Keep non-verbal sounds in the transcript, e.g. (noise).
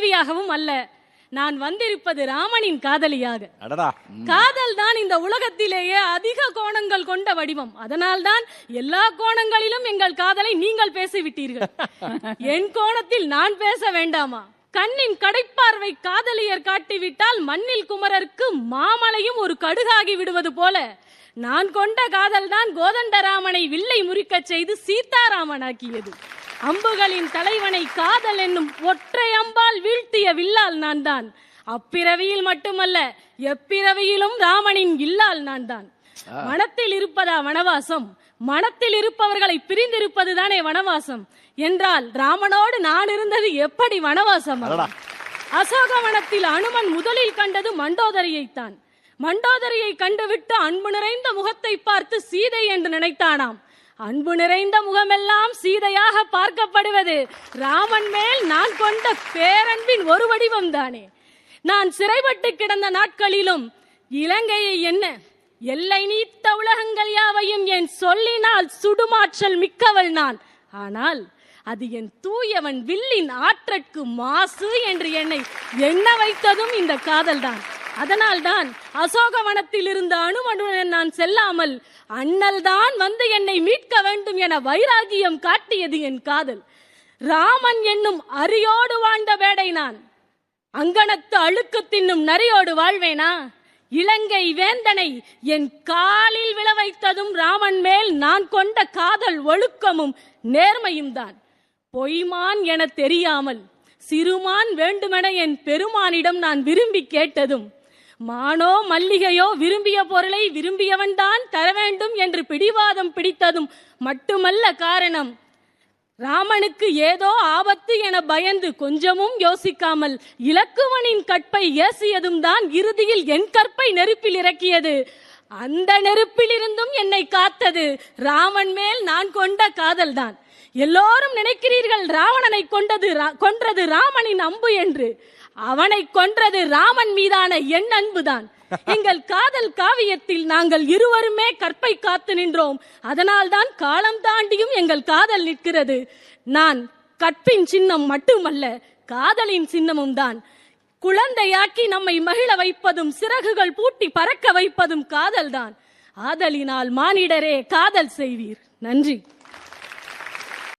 மனைவியாகவும் அல்ல. நான் வந்திருப்பது ராமனின் காதலியாக. காதல் தான் இந்த உலகத்திலேயே அதிக கோணங்கள் கொண்ட வடிவம். அதனால் தான் எல்லா கோணங்களிலும் எங்கள் காதலை நீங்கள் பேசிவிட்டீர்கள். (laughs) என் கோணத்தில் நான் பேச வேண்டாமா? கண்ணின் கடைப்பார்வை காதலியர் காட்டிவிட்டால் மண்ணில் குமரருக்கு மாமலையும் ஒரு கடுகாகி விடுவது போல. நான் கொண்ட காதல் தான் கோதண்டராமனை வில்லை முறிக்கச் செய்து சீதாராமனாக்கியது. அம்புகளின் தலைவனை காதல் என்னும் ஒற்றை அம்பால் வீழ்த்திய வில்லால் நான் தான் அப்பிறவியில் மட்டுமல்ல எப்பிறவியிலும் ராமனின் இல்லால் நான் தான் மனத்தில் இருப்பதா வனவாசம்? மனத்தில் இருப்பவர்களை பிரிந்திருப்பது தானே வனவாசம்? என்றால் ராமனோடு நான் இருந்தது எப்படி வனவாசம்? அசோகவனத்தில் அனுமன் முதலில் கண்டது மண்டோதரியைத்தான். மண்டோதரியை கண்டுவிட்டு அன்பு நிறைந்த முகத்தை பார்த்து சீதை என்று நினைத்தானாம். அன்பு நிறைந்த முகமெல்லாம் பார்க்கப்படுவது. ராமன் மேல் நான் கொண்ட பேரன்பின் ஒரு வடிவம் தானே. நான் சிறைப்பட்டு கிடந்த நாட்களிலும் இலங்கையை என்ன எல்லை நீத்த உலகங்கள் யாவையும் என் சொல்லினால் சுடுமாற்றல் மிக்கவள் நான். ஆனால் அது என் தூயவன் வில்லின் ஆற்றற்கு மாசு என்று என்னை எண்ண வைத்ததும் இந்த காதல்தான். அதனால்தான் அசோகவனத்தில் இருந்த அனுமனுடன் நான் செல்லாமல் அண்ணல் தான் வந்து என்னை மீட்க வேண்டும் என வைராகியம் காட்டியது என் காதல். ராமன் என்னும் அரியோடு வாழ்ந்த வேடை நான். அங்கனத்து அழுக்கு தின்னும் நரியோடு வாழ்வேனா? இலங்கை வேந்தனை என் காலில் விழ வைத்ததும் ராமன் மேல் நான் கொண்ட காதல் ஒழுக்கமும் நேர்மையும் தான். பொய்மான் என தெரியாமல் சிறுமான் வேண்டுமென என் பெருமானிடம் நான் விரும்பி கேட்டதும் மானோ மல்லிகையோ விரும்பிய பொருளை விரும்பியவன் தான் தர வேண்டும் என்று பிடிவாதம் பிடித்ததும் மட்டுமல்ல காரணம் ராமனுக்கு ஏதோ ஆபத்து என பயந்து கொஞ்சமும் யோசிக்காமல் இலக்குவனின் கற்பை ஏசியதும் தான் இறுதியில் என் கற்பை நெருப்பில் இறக்கியது. அந்த நெருப்பிலிருந்தும் என்னை காத்தது ராமன் மேல் நான் கொண்ட காதல்தான். எல்லோரும் நினைக்கிறீர்கள் ராவணனை கொண்டது கொன்றது ராமனின் அம்பு என்று. அவனை கொன்றது ராமன் மீதான என் அன்புதான். (laughs) எங்கள் காதல் காவியத்தில் நாங்கள் இருவருமே கற்பை காத்து நின்றோம். அதனால்தான் காலம் தாண்டியும் எங்கள் காதல் நிற்கிறது. நான் கற்பின் சின்னம் மட்டுமல்ல காதலின் சின்னமும் தான். குழந்தையாக்கி நம்மை மகிழ வைப்பதும் சிறகுகள் பூட்டி பறக்க வைப்பதும் காதல்தான். ஆதலினால் மானிடரே காதல் செய்வீர். நன்றி.